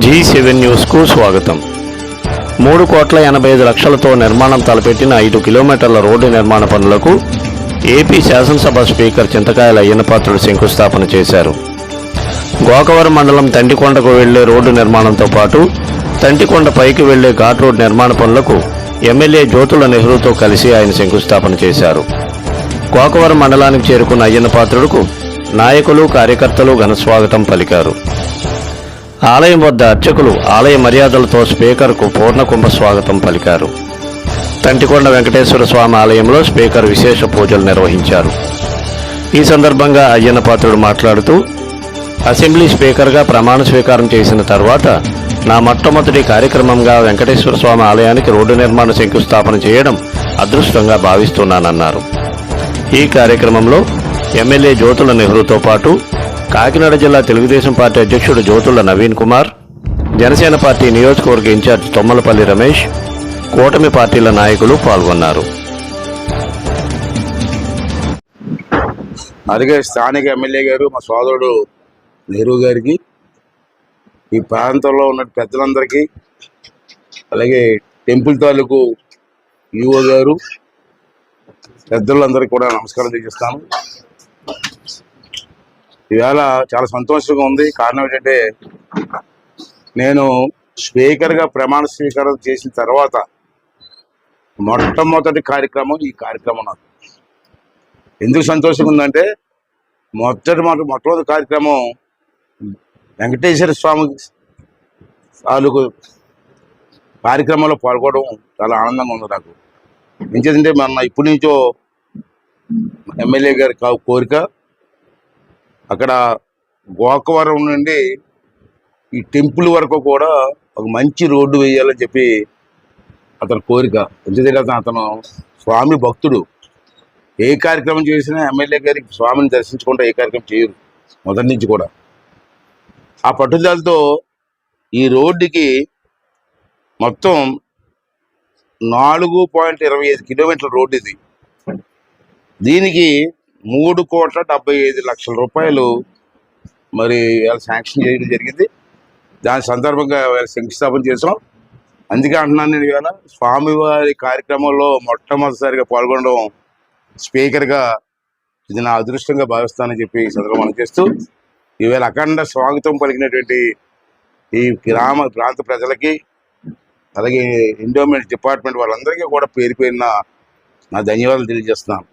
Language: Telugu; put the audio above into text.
జీ సెవెన్ న్యూస్కు స్వాగతం. మూడు కోట్ల ఎనభై ఐదు లక్షలతో నిర్మాణం తలపెట్టిన ఐదు కిలోమీటర్ల రోడ్డు నిర్మాణ పనులకు ఏపీ శాసనసభ స్పీకర్ చింతకాయల అయ్యనపాత్రుడు శంకుస్థాపన చేశారు. గోకవరం మండలం తంటికొండకు వెళ్ళే రోడ్డు నిర్మాణంతో పాటు తంటికొండ పైకి వెళ్ళే ఘాట్ రోడ్ నిర్మాణ పనులకు ఎమ్మెల్యే జ్యోతుల నెహ్రూతో కలిసి ఆయన శంకుస్థాపన చేశారు. గోకవరం మండలానికి చేరుకున్న అయ్యన్నపాత్రుడుకు నాయకులు కార్యకర్తలు ఘనస్వాగతం పలికారు. ఆలయం వద్ద అర్చకులు ఆలయ మర్యాదలతో స్పీకర్కు పూర్ణకుంభ స్వాగతం పలికారు. తంటికొండ వెంకటేశ్వర స్వామి ఆలయంలో స్పీకర్ విశేష పూజలు నిర్వహించారు. ఈ సందర్భంగా అయ్యన్నపాత్రుడు మాట్లాడుతూ అసెంబ్లీ స్పీకర్గా ప్రమాణ స్వీకారం చేసిన తర్వాత నా మొట్టమొదటి కార్యక్రమంగా వెంకటేశ్వర స్వామి ఆలయానికి రోడ్డు నిర్మాణ శంకుస్థాపన చేయడం అదృష్టంగా భావిస్తున్నానన్నారు. ఈ కార్యక్రమంలో ఎమ్మెల్యే జ్యోతుల నెహ్రూతో పాటు కాకినాడ జిల్లా తెలుగుదేశం పార్టీ అధ్యక్షుడు జ్యోతుల నవీన్ కుమార్ జనసేన పార్టీ నియోజకవర్గ ఇన్ఛార్జ్ తొమ్మలపల్లి రమేష్ కూటమి పార్టీల నాయకులు పాల్గొన్నారు. అలాగే స్థానిక ఎమ్మెల్యే గారు మా సోదరుడు నెహ్రూ గారికి ఈ ప్రాంతంలో ఉన్న పెద్దలందరికీ అలాగే టెంపుల్ తాలూకు ఈఓ గారు పెద్దలందరికీ కూడా నమస్కారం తెలియజేస్తాను. ఇవాళ చాలా సంతోషంగా ఉంది. కారణం ఏంటంటే నేను స్పీకర్గా ప్రమాణ స్వీకారం చేసిన తర్వాత మొట్టమొదటి కార్యక్రమం ఈ కార్యక్రమం నాకు. ఎందుకు సంతోషంగా ఉందంటే మొదటి మాట మొట్టమొదటి కార్యక్రమం వెంకటేశ్వర స్వామి తాలూకు కార్యక్రమంలో పాల్గొనడం చాలా ఆనందంగా ఉంది నాకు. ఎంచేదంటే మన ఇప్పటి నుంచో ఎమ్మెల్యే గారి కా- కోరిక అక్కడ గోకవరం నుండి ఈ టెంపుల్ వరకు కూడా ఒక మంచి రోడ్డు వేయాలని చెప్పి అతని కోరిక. ఎందుకంటే అతను అతను స్వామి భక్తుడు. ఏ కార్యక్రమం చేసినా ఎమ్మెల్యే గారికి స్వామిని దర్శించకుండా ఏ కార్యక్రమం చేయరు మొదటి నుంచి కూడా. ఆ పట్టుదలతో ఈ రోడ్డుకి మొత్తం నాలుగు పాయింట్ ఇరవై ఐదు కిలోమీటర్ల రోడ్డు ఇది. దీనికి మూడు కోట్ల డెబ్బై ఐదు లక్షల రూపాయలు మరి వాళ్ళు శాంక్షన్ చేయడం జరిగింది. దాని సందర్భంగా ఇవాళ శంకుస్థాపన చేసాం అందుకే అంటున్నాను నేను ఇవాళ స్వామివారి కార్యక్రమంలో మొట్టమొదటిసారిగా పాల్గొనడం స్పీకర్గా ఇది నా అదృష్టంగా భావిస్తానని చెప్పి సందర్భం చేస్తూ ఈవేళ అఖండ స్వాగతం పలికినటువంటి ఈ గ్రామ ప్రాంత ప్రజలకి అలాగే ఎండోమెంట్ డిపార్ట్మెంట్ వాళ్ళందరికీ కూడా పేరు పేరున నా ధన్యవాదాలు తెలియజేస్తున్నాను.